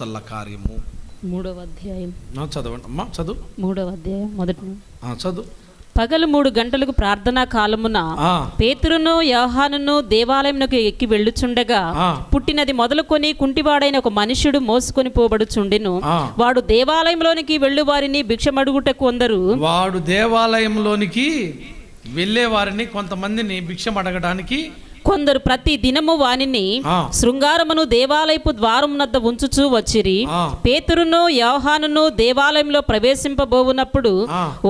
తల్ల కార్యము. మూడవ అధ్యాయం. చదవండి. అమ్మా చదువు. మూడవ అధ్యాయం మొదటి చదువు. పగలు మూడు గంటలకు ప్రార్థనా కాలమున పేతురును యోహానును దేవాలయమునకు ఎక్కి వెళ్ళుచుండగా. పుట్టినది మొదలుకొని కుంటివాడైన ఒక మనుష్యుడు మోసుకొని పోబడుచుండెను. వాడు దేవాలయంలోనికి వెళ్ళు వారిని భిక్షమడుగుటకు అందరు. వాడు దేవాలయంలోనికి వెళ్ళే వారిని కొంతమందిని భిక్షం అడగడానికి కొందరు ప్రతి దినము వానిని. శృంగారమును దేవాలయపు ద్వారమునద్ద ఉంచుచూ వచ్చిరి. పేతురును యోహానును దేవాలయంలో ప్రవేశింపబోవునప్పుడు.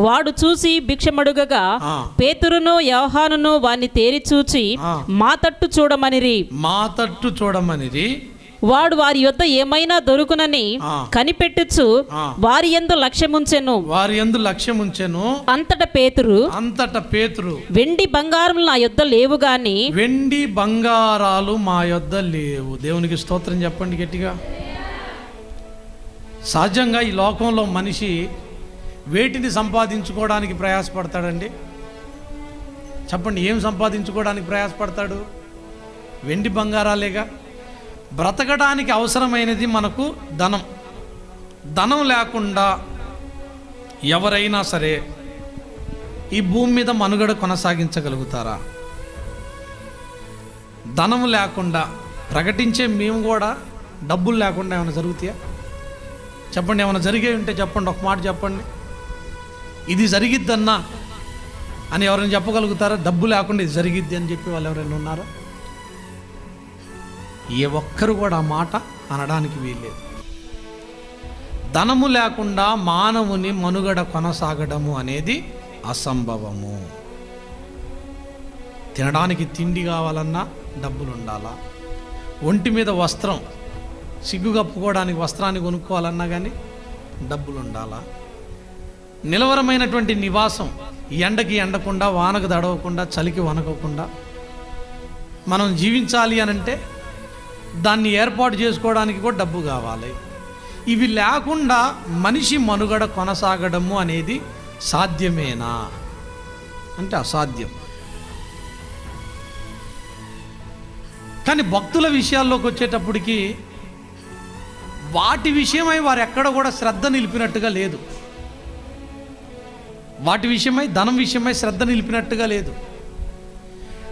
వాడు చూసి భిక్షమడుగగా. పేతురును యోహానును వాణ్ణి తేరి చూచి. మా తట్టు చూడమనిరి మా తట్టు చూడమనిది వాడు వారి యొద్ద ఏమైనా దొరుకునని. కనిపెట్టుచు. వారి ఎందు లక్ష్యముంచెను. వారి ఎందు లక్ష్యం ఉంచెను అంతట పేతురు అంతట పేతురు. వెండి బంగారం నా యొద్ద లేవు గాని వెండి బంగారాలు మా యొద్ద లేవు. దేవునికి స్తోత్రం చెప్పండి గట్టిగా. సహజంగా ఈ లోకంలో మనిషి వేటిని సంపాదించుకోవడానికి ప్రయాసపడతాడండి? చెప్పండి ఏం సంపాదించుకోవడానికి ప్రయాసపడతాడు? వెండి బంగారాలేగా? బ్రతకడానికి అవసరమైనది మనకు ధనం. ధనం లేకుండా ఎవరైనా సరే ఈ భూమి మీద మనుగడ కొనసాగించగలుగుతారా? ధనం లేకుండా ప్రకటించే మేము కూడా డబ్బులు లేకుండా ఏమైనా జరుగుతాయా? చెప్పండి ఏమైనా జరిగే ఉంటే చెప్పండి ఒక మాట చెప్పండి. ఇది జరిగిద్దన్నా అని ఎవరైనా చెప్పగలుగుతారా? డబ్బు లేకుండా ఇది జరిగిద్ది అని చెప్పి వాళ్ళు ఎవరైనా ఉన్నారా? ఏ ఒక్కరు కూడా ఆ మాట అనడానికి వీల్లేదు. ధనము లేకుండా మానవుని మనుగడ కొనసాగడము అనేది అసంభవము. తినడానికి తిండి కావాలన్నా డబ్బులు ఉండాలా ఒంటి మీద వస్త్రం సిగ్గు కప్పుకోవడానికి వస్త్రాన్ని కొనుక్కోవాలన్నా కానీ డబ్బులు ఉండాలా నిలవరమైనటువంటి నివాసం ఎండకి ఎండకుండా వానకు దడవకుండా చలికి వనకకుండా మనం జీవించాలి అనంటే దాన్ని ఏర్పాటు చేసుకోవడానికి కూడా డబ్బు కావాలి. ఇవి లేకుండా మనిషి మనుగడ కొనసాగడము అనేది సాధ్యమేనా? అంటే అసాధ్యం. కానీ భక్తుల విషయాల్లోకి వచ్చేటప్పటికి వాటి విషయమై వారు ఎక్కడ కూడా శ్రద్ధ నిలిపినట్టుగా లేదు. వాటి విషయమై ధనం విషయమై శ్రద్ధ నిలిపినట్టుగా లేదు.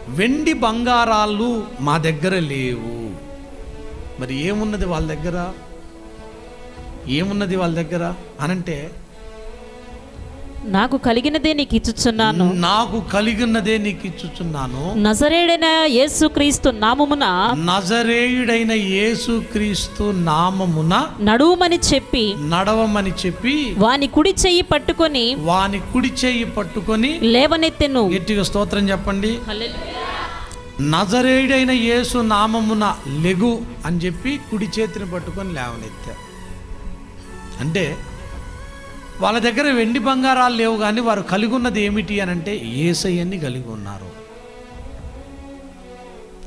వెండి బంగారాలు మా దగ్గర లేవు. మరి ఏమున్నది వాళ్ళ దగ్గర? ఏమున్నది వాళ్ళ దగ్గర? అనంటే నాకు కలిగినదే నీకు ఇచ్చుచున్నాను. నాకు కలిగినదే నీకు ఇచ్చుచున్నాను. నజరేడైన యేసుక్రీస్తు నామమున నజరేయుడైన యేసుక్రీస్తు నామమున నడువుమని చెప్పి నడవమని చెప్పి వాని కుడి చెయ్యి పట్టుకొని వాని కుడి చేయి పట్టుకొని లేవనెత్తెను. గట్టిగా స్తోత్రం చెప్పండి. నజరేయుడైన యేసు నామమున లెగు అని చెప్పి కుడి చేతిని పట్టుకొని లేవనెత్తారు అంటే వాళ్ళ దగ్గర వెండి బంగారాలు లేవు కానీ వారు కలిగి ఉన్నది ఏమిటి అని అంటే ఏసయ్యని కలిగి ఉన్నారు.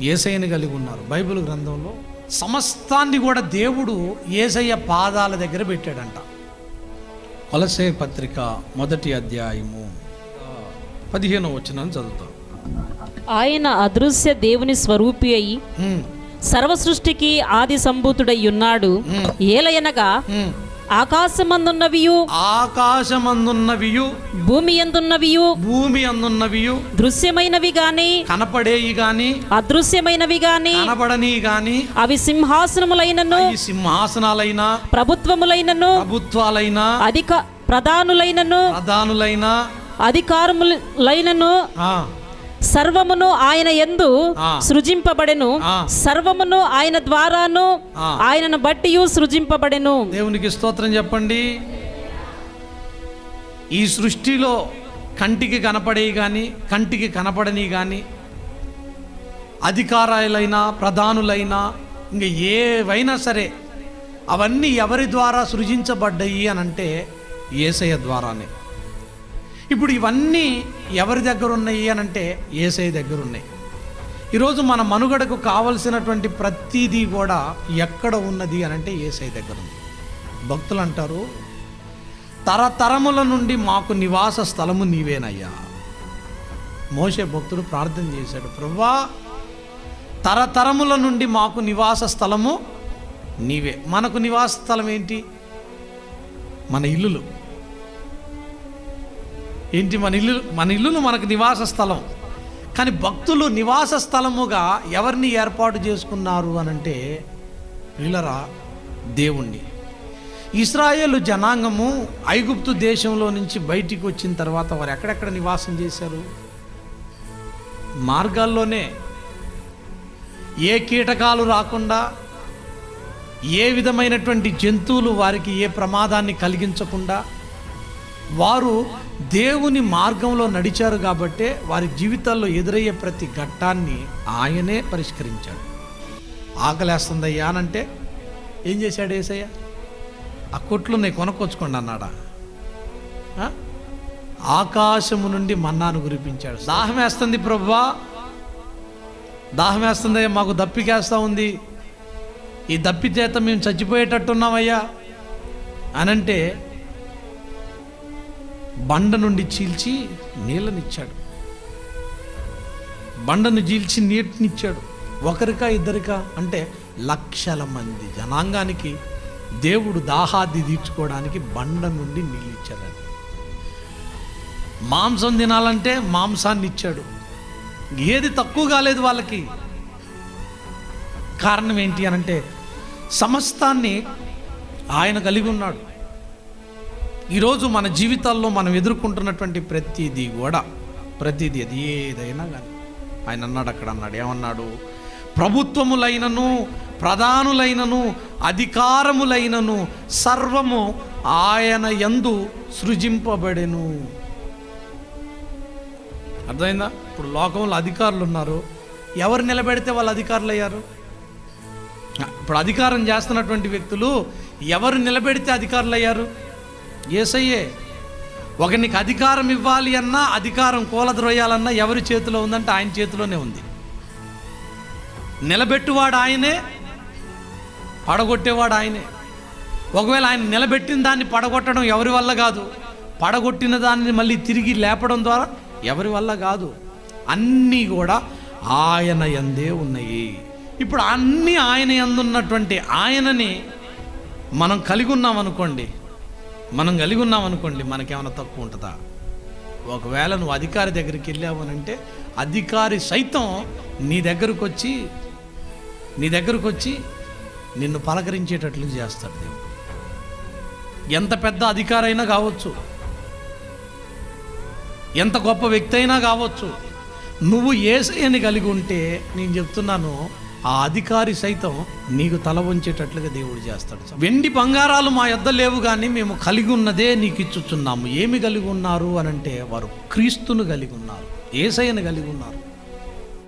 ఏసయ్యని కలిగి ఉన్నారు. బైబిల్ గ్రంథంలో సమస్తాన్ని కూడా దేవుడు ఏసయ్య పాదాల దగ్గర పెట్టాడంట. కొలసే పత్రిక మొదటి అధ్యాయము పదిహేను వచ్చిన చదువుతాం. ఆయన అదృశ్య దేవుని స్వరూపి అయి సర్వ సృష్టికి ఆది సంభూతుడై ఉన్నాడు. ఏలయనగా. ఆకాశమందున్నవియు ఆకాశమందున్నవియు భూమి ఎందున్నవియు భూమి అందున్నవియు దృశ్యమైనవి గాని కనపడేయి గాని అదృశ్యమైనవి గాని కనబడని గాని అవి సింహాసనములైనను సింహాసనాలైన ప్రభుత్వములైనను ప్రభుత్వాలైన అధిక ప్రధానులైనను ప్రధానులైన అధికారములైనను సర్వమును ఆయన ఎందు. సృజింపబడెను. సర్వమును ఆయన ద్వారాను. ఆయనను బట్టి సృజింపబడెను దేవునికి స్తోత్రం చెప్పండి ఈ సృష్టిలో కంటికి కనపడేవి కానీ కంటికి కనపడని కానీ అధికారాలైనా ప్రధానులైనా ఇంకా ఏవైనా సరే అవన్నీ ఎవరి ద్వారా సృజించబడ్డాయి అని అంటే ఏసయ్య ద్వారానే ఇప్పుడు ఇవన్నీ ఎవరి దగ్గర ఉన్నాయి అని అంటే ఏసయ్య దగ్గర ఉన్నాయి. ఈరోజు మన మనుగడకు కావలసినటువంటి ప్రతిదీ కూడా ఎక్కడ ఉన్నది అని అంటే ఏసై దగ్గర ఉంది. భక్తులు అంటారు తరతరముల నుండి మాకు నివాస స్థలము నీవేనయ్యా. మోసే భక్తుడు ప్రార్థన చేశాడు ప్రవ్వా తరతరముల నుండి మాకు నివాస స్థలము నీవే. మనకు నివాస స్థలం ఏంటి? మన ఇల్లులు. ఏంటి మన ఇల్లు మన ఇల్లులు మనకు నివాస స్థలం. కానీ భక్తులు నివాస స్థలముగా ఎవరిని ఏర్పాటు చేసుకున్నారు అనంటే వీళ్ళరా దేవుణ్ణి. ఇస్రాయేల్ జనాంగము ఐగుప్తు దేశంలో నుంచి బయటికి వచ్చిన తర్వాత వారు ఎక్కడెక్కడ నివాసం చేశారు? మార్గాల్లోనే. ఏ కీటకాలు రాకుండా ఏ విధమైనటువంటి జంతువులు వారికి ఏ ప్రమాదాన్ని కలిగించకుండా వారు దేవుని మార్గంలో నడిచారు కాబట్టే వారి జీవితాల్లో ఎదురయ్యే ప్రతి ఘట్టాన్ని ఆయనే పరిష్కరించాడు. ఆకలేస్తుందయ్యా అనంటే ఏం చేశాడు ఏసయ్య? ఆ కొట్లు నేను కొనుక్కొచ్చుకోండి అన్నాడా? ఆకాశము నుండి మన్నాను కురిపించాడు. దాహం వేస్తుంది ప్రభువా దాహం మాకు దప్పికేస్తూ ఉంది. ఈ దప్పి చేత మేము చచ్చిపోయేటట్టున్నామయ్యా. అనంటే బండ నుండి చీల్చి నీళ్ళనిచ్చాడు. బండను చీల్చి నీటినిచ్చాడు. ఒకరికా ఇద్దరికా అంటే లక్షల మంది జనాంగానికి దేవుడు దాహాది తీర్చుకోవడానికి బండ నుండి నీళ్ళు ఇచ్చాడు మాంసం తినాలంటే మాంసాన్ని ఇచ్చాడు ఏది తక్కువ కాలేదు వాళ్ళకి. కారణం ఏంటి అనంటే సమస్తాన్ని ఆయన కలిగి ఉన్నాడు. ఈరోజు మన జీవితాల్లో మనం ఎదుర్కొంటున్నటువంటి ప్రతిదీ కూడా ప్రతిదీ అది ఏదైనా కానీ. ఆయన అన్నాడు అక్కడ అన్నాడు ఏమన్నాడు? ప్రభుత్వములైనను ప్రధానులైనను అధికారములైనను సర్వము ఆయన ఎందు సృజింపబడెను. అర్థమైందా? ఇప్పుడు లోకంలో అధికారులు ఉన్నారు. ఎవరు నిలబెడితే వాళ్ళు అధికారులు అయ్యారు ఇప్పుడు అధికారం చేస్తున్నటువంటి వ్యక్తులు ఎవరు నిలబెడితే అధికారులు అయ్యారు ఏసయ్యే ఒకనికి అధికారం ఇవ్వాలి అన్నా అధికారం కూలద్రోయాలన్నా ఎవరి చేతిలో ఉందంటే ఆయన చేతిలోనే ఉంది. నిలబెట్టువాడు ఆయనే పడగొట్టేవాడు ఆయనే. ఒకవేళ ఆయన నిలబెట్టిన దాన్ని పడగొట్టడం ఎవరి వల్ల కాదు పడగొట్టిన దాన్ని మళ్ళీ తిరిగి లేపడం ద్వారా ఎవరి వల్ల కాదు. అన్నీ కూడా ఆయన ఎందే ఉన్నాయి. ఇప్పుడు అన్నీ ఆయన ఎందున్నటువంటి ఆయనని మనం కలిగి ఉన్నాం అనుకోండి మనం కలిగి ఉన్నాం అనుకోండి మనకేమైనా తక్కువ ఉంటుందా? ఒకవేళ నువ్వు అధికారి దగ్గరికి వెళ్ళావు అని అంటే అధికారి సైతం నీ దగ్గరకు వచ్చి నీ దగ్గరకు వచ్చి నిన్ను పలకరించేటట్లు చేస్తాడు దేవుడు. ఎంత పెద్ద అధికారైనా కావచ్చు. ఎంత గొప్ప వ్యక్తి అయినా కావచ్చు. నువ్వు ఏసయ్యని కలిగి ఉంటే నేను చెప్తున్నాను ఆ అధికారి సైతం నీకు తల వంచేటట్లుగా దేవుడు చేస్తాడు వెండి బంగారాలు మా యొద్ద లేవు కానీ మేము కలిగి ఉన్నదే నీకు ఇచ్చుచున్నాము. ఏమి కలిగి ఉన్నారు అని అంటే వారు క్రీస్తును కలిగి ఉన్నారు. ఏసైన కలిగి ఉన్నారు.